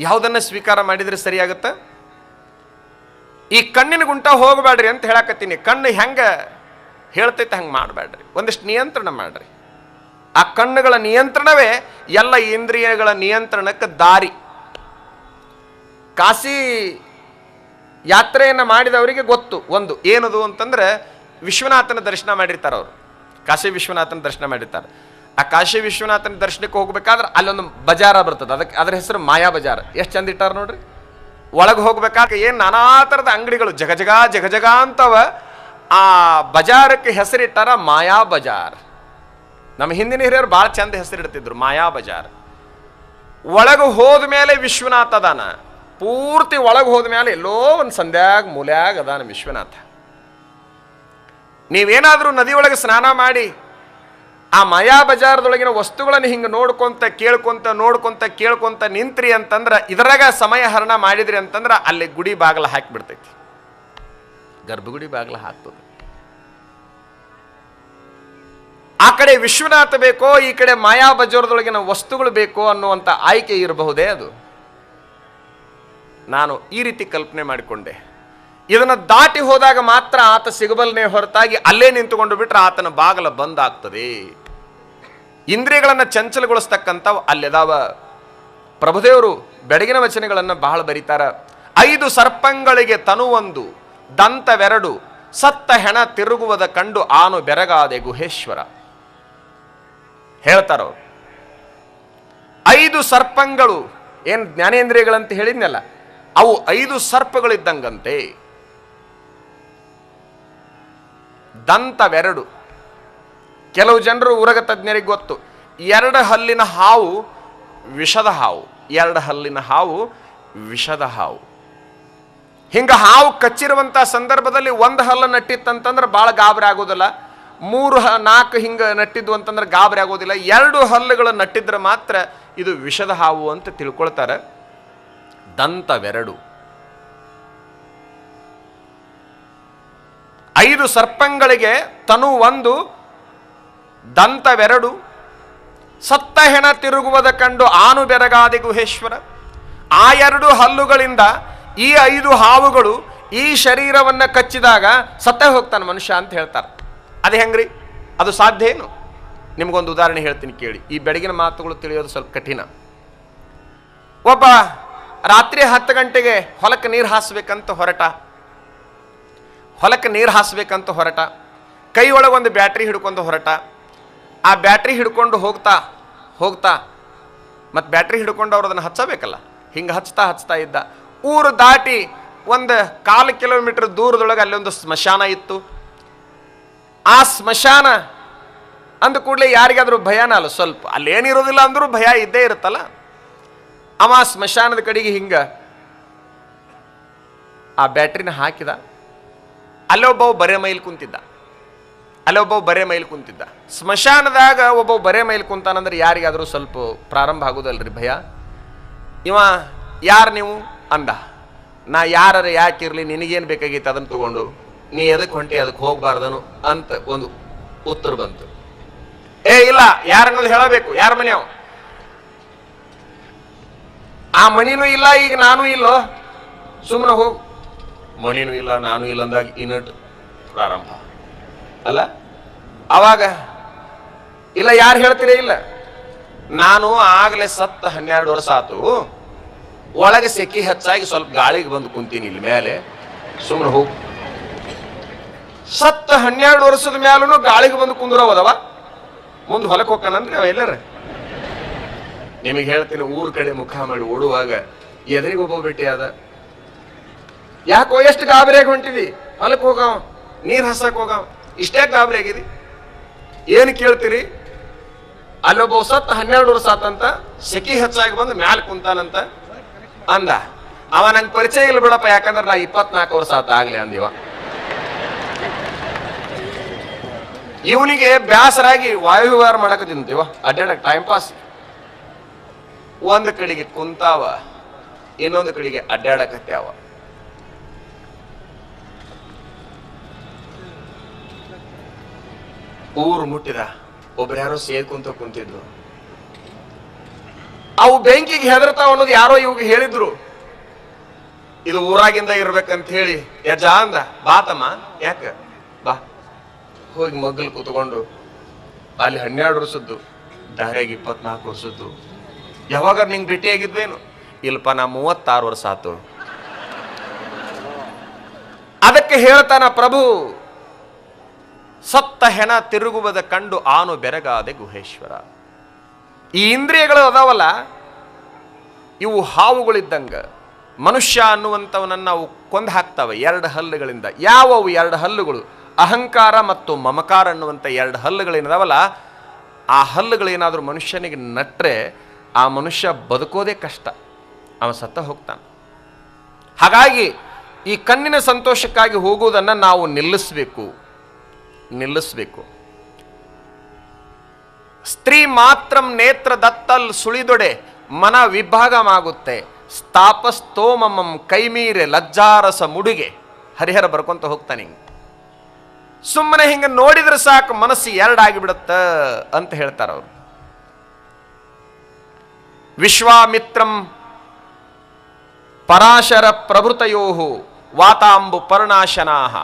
ಯಾವುದನ್ನ ಸ್ವೀಕಾರ ಮಾಡಿದ್ರೆ ಸರಿಯಾಗತ್ತ ಈ ಕಣ್ಣಿನ ಗುಂಟ ಹೋಗಬೇಡ್ರಿ ಅಂತ ಹೇಳಕತ್ತೀನಿ. ಕಣ್ಣು ಹೆಂಗ ಹೇಳ್ತೈತೆ ಹಂಗೆ ಮಾಡಬೇಡ್ರಿ. ಒಂದಿಷ್ಟು ನಿಯಂತ್ರಣ ಮಾಡ್ರಿ. ಆ ಕಣ್ಣುಗಳ ನಿಯಂತ್ರಣವೇ ಎಲ್ಲ ಇಂದ್ರಿಯಗಳ ನಿಯಂತ್ರಣಕ್ಕೆ ದಾರಿ. ಕಾಶಿ ಯಾತ್ರೆಯನ್ನು ಮಾಡಿದವರಿಗೆ ಗೊತ್ತು. ಒಂದು, ಏನದು ಅಂತಂದರೆ ವಿಶ್ವನಾಥನ ದರ್ಶನ ಮಾಡಿರ್ತಾರೆ ಅವರು ಕಾಶಿ ವಿಶ್ವನಾಥನ ದರ್ಶನ ಮಾಡಿರ್ತಾರೆ. ಆ ಕಾಶಿ ವಿಶ್ವನಾಥನ ದರ್ಶನಕ್ಕೆ ಹೋಗ್ಬೇಕಾದ್ರೆ ಅಲ್ಲೊಂದು ಬಜಾರ ಬರ್ತದೆ. ಅದಕ್ಕೆ ಅದ್ರ ಹೆಸರು ಮಾಯಾ ಬಜಾರ್. ಎಷ್ಟು ಚಂದ ಇಟ್ಟಾರ ನೋಡ್ರಿ? ಒಳಗೆ ಹೋಗ್ಬೇಕಾದ್ರೆ ಏನು ನಾನಾ ಥರದ ಅಂಗಡಿಗಳು ಜಗ ಜಗ ಜಗ ಜಗ ಅಂತವ ಆ ಬಜಾರಕ್ಕೆ ಹೆಸರಿಟ್ಟಾರ ಮಾಯಾ ಬಜಾರ್. ನಮ್ಮ ಹಿಂದಿನ ಹಿರಿಯರು ಭಾಳ ಚಂದ ಹೆಸರಿಡ್ತಿದ್ರು, ಮಾಯಾ ಬಜಾರ್. ಒಳಗೆ ಹೋದ ಮೇಲೆ ವಿಶ್ವನಾಥ ಅದಾನ. ಪೂರ್ತಿ ಒಳಗೆ ಹೋದ ಮೇಲೆ ಎಲ್ಲೋ ಒಂದು ಸಂಧ್ಯಾಗ ಮೂಲ್ಯಾಗ ಅದಾನ ವಿಶ್ವನಾಥ. ನೀವೇನಾದರೂ ನದಿಯೊಳಗೆ ಸ್ನಾನ ಮಾಡಿ ಆ ಮಾಯಾ ಬಜಾರ್ದೊಳಗಿನ ವಸ್ತುಗಳನ್ನು ಹಿಂಗೆ ನೋಡ್ಕೊಂತ, ಕೇಳ್ಕೊಂತ ನೋಡ್ಕೊಂತ, ಕೇಳ್ಕೊಂತ ನಿಂತ್ರಿ ಅಂತಂದ್ರೆ ಇದರಾಗ ಸಮಯ ಹರಣ ಮಾಡಿದ್ರಿ ಅಂತಂದ್ರೆ ಅಲ್ಲಿ ಗುಡಿ ಬಾಗಿಲ ಹಾಕಿಬಿಡ್ತೈತಿ. ಗರ್ಭಗುಡಿ ಬಾಗಿಲ ಹಾಕ್ತದೆ. ಆ ಕಡೆ ವಿಶ್ವನಾಥ ಬೇಕೋ, ಈ ಕಡೆ ಮಾಯಾ ಬಜಾರದೊಳಗಿನ ವಸ್ತುಗಳು ಬೇಕೋ ಅನ್ನುವಂಥ ಆಯ್ಕೆ ಇರಬಹುದೇ ಅದು? ನಾನು ಈ ರೀತಿ ಕಲ್ಪನೆ ಮಾಡಿಕೊಂಡೆ. ಇದನ್ನು ದಾಟಿ ಹೋದಾಗ ಮಾತ್ರ ಆತ ಸಿಗಬಲ್ನೇ ಹೊರತಾಗಿ ಅಲ್ಲೇ ನಿಂತುಕೊಂಡು ಬಿಟ್ರೆ ಆತನ ಬಾಗಲ ಬಂದಾಗ್ತದೆ ಇಂದ್ರಿಯಗಳನ್ನು ಚಂಚಲಗೊಳಿಸ್ತಕ್ಕಂಥವು ಅಲ್ಲೆದಾವ ಪ್ರಭುದೇವರು ಬೆಡಗಿನ ವಚನಗಳನ್ನು ಬಹಳ ಬರೀತಾರ. ಐದು ಸರ್ಪಂಗಳಿಗೆ ತನುವೊಂದು, ದಂತವೆರಡು, ಸತ್ತ ಹೆಣ ತಿರುಗುವುದ ಕಂಡು ಆನು ಬೆರಗಾದೆ ಗುಹೇಶ್ವರ. ಹೇಳ್ತಾರವ್ರು ಐದು ಸರ್ಪಂಗಳು, ಏನು ಜ್ಞಾನೇಂದ್ರಿಯಗಳಂತ ಹೇಳಿದ್ನಲ್ಲ, ಅವು ಐದು ಸರ್ಪಗಳಿದ್ದಂಗಂತೆ. ದಂತವೆರಡು. ಕೆಲವು ಜನರು ಉರಗ ತಜ್ಞರಿಗೆ ಗೊತ್ತು. ಎರಡು ಹಲ್ಲಿನ ಹಾವು ವಿಷದ ಹಾವು. ಎರಡು ಹಲ್ಲಿನ ಹಾವು ವಿಷದ ಹಾವು. ಹಿಂಗ ಹಾವು ಕಚ್ಚಿರುವಂಥ ಸಂದರ್ಭದಲ್ಲಿ ಒಂದು ಹಲ್ಲು ನಟ್ಟಿತ್ತಂತಂದ್ರೆ ಭಾಳ ಗಾಬರಿ ಆಗೋದಿಲ್ಲ. ಮೂರು ನಾಲ್ಕು ಹಿಂಗೆ ನಟ್ಟಿದ್ವು ಅಂತಂದ್ರೆ ಗಾಬರಿ ಆಗೋದಿಲ್ಲ. ಎರಡು ಹಲ್ಲುಗಳು ನಟ್ಟಿದ್ರೆ ಮಾತ್ರ ಇದು ವಿಷದ ಹಾವು ಅಂತ ತಿಳ್ಕೊಳ್ತಾರೆ. ದಂತವೆರಡು. ಐದು ಸರ್ಪಂಗಳಿಗೆ ತನು ಒಂದು ದಂತವೆರಡು. ಸತ್ತ ಹೆಣ ತಿರುಗುವುದ ಕಂಡು ಆನು ಬೆರಗಾದಿ ಗುಹೇಶ್ವರ ಆ ಎರಡು ಹಲ್ಲುಗಳಿಂದ ಈ ಐದು ಹಾವುಗಳು ಈ ಶರೀರವನ್ನು ಕಚ್ಚಿದಾಗ ಸತ್ತ ಹೋಗ್ತಾನೆ ಮನುಷ್ಯ ಅಂತ ಹೇಳ್ತಾರೆ. ಅದು ಹೆಂಗ್ರಿ? ಅದು ಸಾಧ್ಯ ಏನು? ನಿಮಗೊಂದು ಉದಾಹರಣೆ ಹೇಳ್ತೀನಿ ಕೇಳಿ. ಈ ಬೆಳಗಿನ ಮಾತುಗಳು ತಿಳಿಯೋದು ಸ್ವಲ್ಪ ಕಠಿಣ. ಒಬ್ಬ ರಾತ್ರಿ ಹತ್ತು ಗಂಟೆಗೆ ಹೊಲಕ್ಕೆ ನೀರು ಹಾಸ್ಬೇಕಂತ ಹೊರಟ. ಹೊಲಕ್ಕೆ ನೀರು ಹಾಸ್ಬೇಕಂತ ಹೊರಟ. ಕೈ ಒಳಗೆ ಒಂದು ಬ್ಯಾಟ್ರಿ ಹಿಡ್ಕೊಂಡು ಹೊರಟ. ಆ ಬ್ಯಾಟ್ರಿ ಹಿಡ್ಕೊಂಡು ಹೋಗ್ತಾ ಹೋಗ್ತಾ ಮತ್ತು ಬ್ಯಾಟ್ರಿ ಹಿಡ್ಕೊಂಡು ಅವ್ರು ಅದನ್ನು ಹಚ್ಚಬೇಕಲ್ಲ? ಹಿಂಗೆ ಹಚ್ತಾ ಹಚ್ತಾ ಇದ್ದ. ಊರು ದಾಟಿ ಒಂದು ಕಾಲು ಕಿಲೋಮೀಟರ್ ದೂರದೊಳಗೆ ಅಲ್ಲೊಂದು ಸ್ಮಶಾನ ಇತ್ತು. ಆ ಸ್ಮಶಾನ ಅಂದ ಕೂಡಲೇ ಯಾರಿಗಾದರೂ ಭಯನ ಅಲ್ಲ, ಸ್ವಲ್ಪ. ಅಲ್ಲೇನಿರೋದಿಲ್ಲ ಅಂದರೂ ಭಯ ಇದ್ದೇ ಇರುತ್ತಲ್ಲ? ಅವ ಸ್ಮಶಾನದ ಕಡೆಗೆ ಹಿಂಗ ಆ ಬ್ಯಾಟ್ರಿನ ಹಾಕಿದ. ಅಲ್ಲೊಬ್ಬ ಬರೆ ಮೈಲ್ ಕುಂತಿದ್ದ. ಅಲ್ಲೊಬ್ಬ ಬರೇ ಮೈಲ್ ಕುಂತಿದ್ದ. ಸ್ಮಶಾನದಾಗ ಒಬ್ಬ ಬರೇ ಮೈಲ್ ಕುಂತಾನಂದ್ರೆ ಯಾರಿಗಾದ್ರೂ ಸ್ವಲ್ಪ ಪ್ರಾರಂಭ ಆಗೋದಲ್ರಿ ಭಯ? ಇವ, ಯಾರು ನೀವು? ಅಂದ. ನಾ ಯಾರ ಯಾಕಿರಲಿ ನಿನಗೇನು ಬೇಕಾಗಿತ್ತು ಅದನ್ನು ತಗೊಂಡು? ನೀ ಎದಕ್ಕೆ ಹೊಂಟಿ ಅದಕ್ಕೆ ಹೋಗ್ಬಾರ್ದನು ಅಂತ ಒಂದು ಉತ್ತರ ಬಂತು. ಏ, ಇಲ್ಲ ಯಾರನ್ನೋದು ಹೇಳಬೇಕು? ಯಾರ ಮನೆಯವ ಆ ಮನಿನೂ ಇಲ್ಲ, ಈಗ ನಾನು ಇಲ್ಲೋ? ಸುಮ್ಮನೆ ಹೋಗು. ಮಣಿನೂ ಇಲ್ಲ, ನಾನು ಇಲ್ಲ ಅಂದಾಗ ಇನ್ನಟ್ ಪ್ರಾರಂಭ. ಅಲ್ಲ? ಅವಾಗ, ಇಲ್ಲ, ಯಾರು ಹೇಳ್ತೀರಿ? ಇಲ್ಲ. ನಾನು ಆಗಲೇ ಸತ್ತ ಹನ್ನೆರಡು ವರ್ಷ ಆತು. ಒಳಗೆ ಸೆಖಿ ಹೆಚ್ಚಾಗಿ ಸ್ವಲ್ಪ ಗಾಳಿಗೆ ಬಂದು ಕುಂತೀನಿ ಇಲ್ಲಿ ಮೇಲೆ. ಸುಮ್ಮನೆ ಹೋಗು. ಸತ್ತ ಹನ್ನೆರಡು ವರ್ಷದ ಮ್ಯಾಲೂ ಗಾಳಿಗೆ ಬಂದು ಕುಂದ್ರವದವ? ಮುಂದೆ ಹೊಲಕ್ಕೆ ಹೋಗ್ಕನಂದ್ರೆ ಅವ ಎಲ್ಲರ? ನಿಮಗೆ ಹೇಳ್ತೀನಿ, ಊರ್ ಕಡೆ ಮುಖ ಮಾಡಿ ಓಡುವಾಗ ಎದುರಿಗೆ ಒಬ್ಬ ಭೇಟಿ ಅದ ಯಾಕೋ, ಎಷ್ಟು ಗಾಬರಿಯಾಗಿ ಹೊಂಟಿದಿ? ಹೊಲಕ್ಕೆ ಹೋಗವ, ನೀರು ಹಸಕ್ ಹೋಗವ. ಇಷ್ಟೇ ಗಾಬರಿ ಆಗಿದೆ ಏನು ಕೇಳ್ತೀರಿ? ಅಲ್ಲೊಬ್ಬ ಸತ್ತ ಹನ್ನೆರಡು ವರ್ಷ ಆತಂತ, ಸೆಕಿ ಹೆಚ್ಚಾಗಿ ಬಂದು ಮ್ಯಾಲ ಕುಂತಾನಂತ ಅಂದ. ಅವ ನಂಗೆ ಪರಿಚಯ ಇಲ್ಲ ಬಿಡಪ್ಪ, ಯಾಕಂದ್ರೆ ನಾ ಇಪ್ಪತ್ನಾಲ್ಕು ವರ್ಷ ಆತ ಆಗ್ಲಿ ಅಂದಿವ ಇವನಿಗೆ ಬ್ಯಾಸರಾಗಿ ವಾಯುವಿಹಾರ ಮಾಡಕ ತಿಂತೀವ ಅಡ್ಡಾಡಕ್ ಟೈಮ್ ಪಾಸ್ ಒಂದು ಕಡೆಗೆ ಕುಂತಾವ, ಇನ್ನೊಂದು ಕಡೆಗೆ ಅಡ್ಡಾಡಕತ್ಯಾವ. ಊರು ಮುಟ್ಟಿದ. ಒಬ್ರು ಯಾರೋ ಸೇರ್ಕೊಂತ ಕುಂತಿದ್ರು ಅವು ಬೆಂಕಿಗೆ ಹೆದರ್ತಾವ ಅನ್ನೋದು ಯಾರೋ ಇವಾಗ ಹೇಳಿದ್ರು. ಇದು ಊರಾಗಿಂದ ಇರ್ಬೇಕಂತ ಹೇಳಿ, ಯಜ ಅಂದ. ಬಾತಮ್ಮ, ಯಾಕ? ಬಾ. ಹೋಗಿ ಮಗ್ಗಲ್ ಕೂತ್ಕೊಂಡು, ಅಲ್ಲಿ ಹನ್ನೆರಡು ವರ್ಷದ್ದು, ದಾರಿಯಾಗಿ ಇಪ್ಪತ್ನಾಲ್ಕು ವರ್ಷದ್ದು. ಯಾವಾಗ ನಿಂಗೆ ಭೇಟಿಯಾಗಿದ್ವೇನು? ಇಲ್ಪ ನಾ ಮೂವತ್ತಾರು ವರ್ಷ ಆತು. ಅದಕ್ಕೆ ಹೇಳ್ತಾನ ಪ್ರಭು ಸತ್ತ ಹೆಣ ತಿರುಗುವುದ ಕಂಡು ಆನು ಬೆರಗಾದೆ ಗುಹೇಶ್ವರ. ಈ ಇಂದ್ರಿಯಗಳು ಅದಾವಲ್ಲ, ಇವು ಹಾವುಗಳಿದ್ದಂಗ. ಮನುಷ್ಯ ಅನ್ನುವಂಥವನನ್ನು ಅವು ಕೊಂದು ಹಾಕ್ತವೆ ಎರಡು ಹಲ್ಲುಗಳಿಂದ. ಯಾವವು ಎರಡು ಹಲ್ಲುಗಳು? ಅಹಂಕಾರ ಮತ್ತು ಮಮಕಾರ ಅನ್ನುವಂಥ ಎರಡು ಹಲ್ಲುಗಳೇನದಾವಲ್ಲ, ಆ ಹಲ್ಲುಗಳೇನಾದರೂ ಮನುಷ್ಯನಿಗೆ ನಟ್ರೆ ಆ ಮನುಷ್ಯ ಬದುಕೋದೇ ಕಷ್ಟ. ಅವ ಸತ್ತ ಹೋಗ್ತಾನೆ. ಹಾಗಾಗಿ ಈ ಕಣ್ಣಿನ ಸಂತೋಷಕ್ಕಾಗಿ ಹೋಗುವುದನ್ನು ನಾವು ನಿಲ್ಲಿಸಬೇಕು. ನಿಲ್ಲಿಸಬೇಕು. ಸ್ತ್ರೀ ಮಾತ್ರ ನೇತ್ರ ದತ್ತಲ್ ಸುಳಿದೊಡೆ ಮನ ವಿಭಾಗಮಾಗುತ್ತೆ ಸ್ಥಾಪಸ್ತೋಮಮಂ ಕೈಮೀರೆ ಲಜ್ಜಾರಸ ಮುಡುಗೆ. ಹರಿಹರ ಬರ್ಕೊಂತ ಹೋಗ್ತಾನೆ ಹಿಂಗೆ. ಸುಮ್ಮನೆ ಹಿಂಗೆ ನೋಡಿದ್ರೆ ಸಾಕು ಮನಸ್ಸು ಎರಡಾಗಿ ಬಿಡುತ್ತ ಅಂತ ಹೇಳ್ತಾರ ಅವರು. ವಿಶ್ವಾಮಿತ್ರಂ ಪರಾಶರ ಪ್ರಭೃತಯೋಹು ವಾತಾಂಬು ಪರ್ಣಾಶನಾಹ.